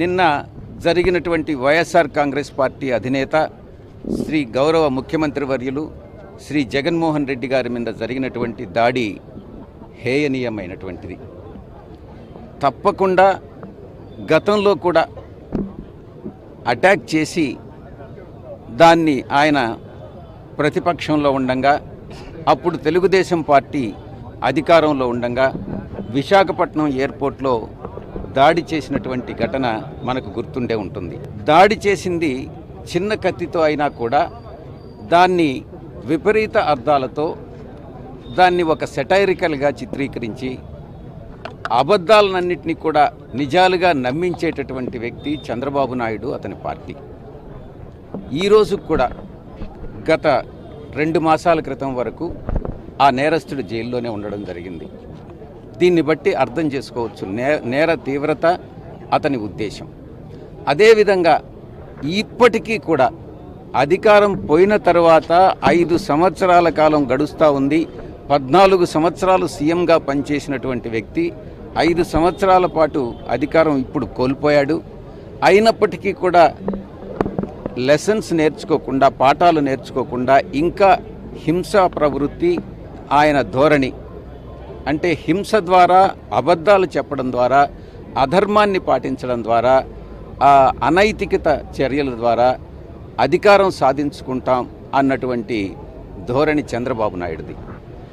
నిన్న జరిగినటువంటి వైఎస్ఆర్ కాంగ్రెస్ పార్టీ అధినేత శ్రీ గౌరవ ముఖ్యమంత్రి వర్యులు శ్రీ జగన్మోహన్ రెడ్డి గారి మీద జరిగినటువంటి దాడి హేయనీయమైనటువంటిది. తప్పకుండా గతంలో కూడా అటాక్ చేసి దాన్ని ఆయన ప్రతిపక్షంలో ఉండంగా అప్పుడు తెలుగుదేశం పార్టీ అధికారంలో ఉండంగా విశాఖపట్నం ఎయిర్పోర్ట్లో దాడి చేసినటువంటి ఘటన మనకు గుర్తుండే ఉంటుంది. దాడి చేసింది చిన్న కత్తితో అయినా కూడా దాన్ని విపరీత అర్థాలతో దాన్ని ఒక సెటైరికల్గా చిత్రీకరించి అబద్ధాలన్నింటినీ కూడా నిజాలుగా నమ్మించేటటువంటి వ్యక్తి చంద్రబాబు నాయుడు అతని పార్టీ. ఈరోజు కూడా గత రెండు మాసాల క్రితం వరకు ఆ నేరస్తుడు జైల్లోనే ఉండడం జరిగింది. దీన్ని బట్టి అర్థం చేసుకోవచ్చు. నే నేర తీవ్రత అతని ఉద్దేశం అదేవిధంగా ఇప్పటికీ కూడా అధికారం పోయిన తర్వాత ఐదు సంవత్సరాల కాలం గడుస్తూ ఉంది. పద్నాలుగు సంవత్సరాలు సీఎంగా పనిచేసినటువంటి వ్యక్తి ఐదు సంవత్సరాల పాటు అధికారం ఇప్పుడు కోల్పోయాడు. అయినప్పటికీ కూడా లెసన్స్ నేర్చుకోకుండా పాఠాలు నేర్చుకోకుండా ఇంకా హింసా ప్రవృత్తి ఆయన ధోరణి అంటే హింస ద్వారా అబద్ధాలు చెప్పడం ద్వారా అధర్మాన్ని పాటించడం ద్వారా ఆ అనైతికత చర్యల ద్వారా అధికారం సాధించుకుంటాం అన్నటువంటి ధోరణి చంద్రబాబు నాయుడుది.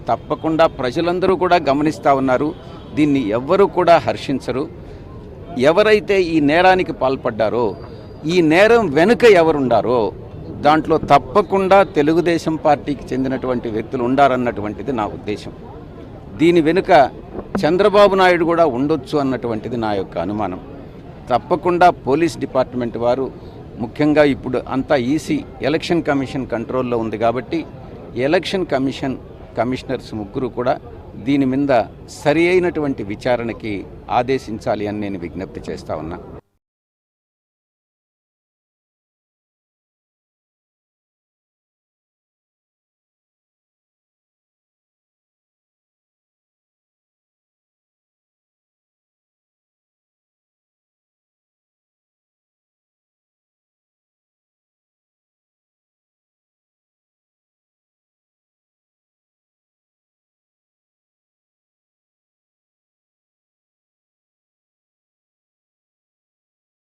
తప్పకుండా ప్రజలందరూ కూడా గమనిస్తూ ఉన్నారు. దీన్ని ఎవ్వరూ కూడా హర్షించరు. ఎవరైతే ఈ నేరానికి పాల్పడ్డారో ఈ నేరం వెనుక ఎవరుండారో దాంట్లో తప్పకుండా తెలుగుదేశం పార్టీకి చెందినటువంటి వ్యక్తులు ఉండారన్నటువంటిది నా ఉద్దేశం. దీని వెనుక చంద్రబాబు నాయుడు కూడా ఉండొచ్చు అన్నటువంటిది నా యొక్క అనుమానం. తప్పకుండా పోలీస్ డిపార్ట్మెంట్ వారు ముఖ్యంగా ఇప్పుడు అంతా ఈసీ ఎలక్షన్ కమిషన్ కంట్రోల్లో ఉంది కాబట్టి ఎలక్షన్ కమిషన్ కమిషనర్స్ ముగ్గురు కూడా దీని మీద సరి అయినటువంటి విచారణకి ఆదేశించాలి అని నేను విజ్ఞప్తి చేస్తా ఉన్నా.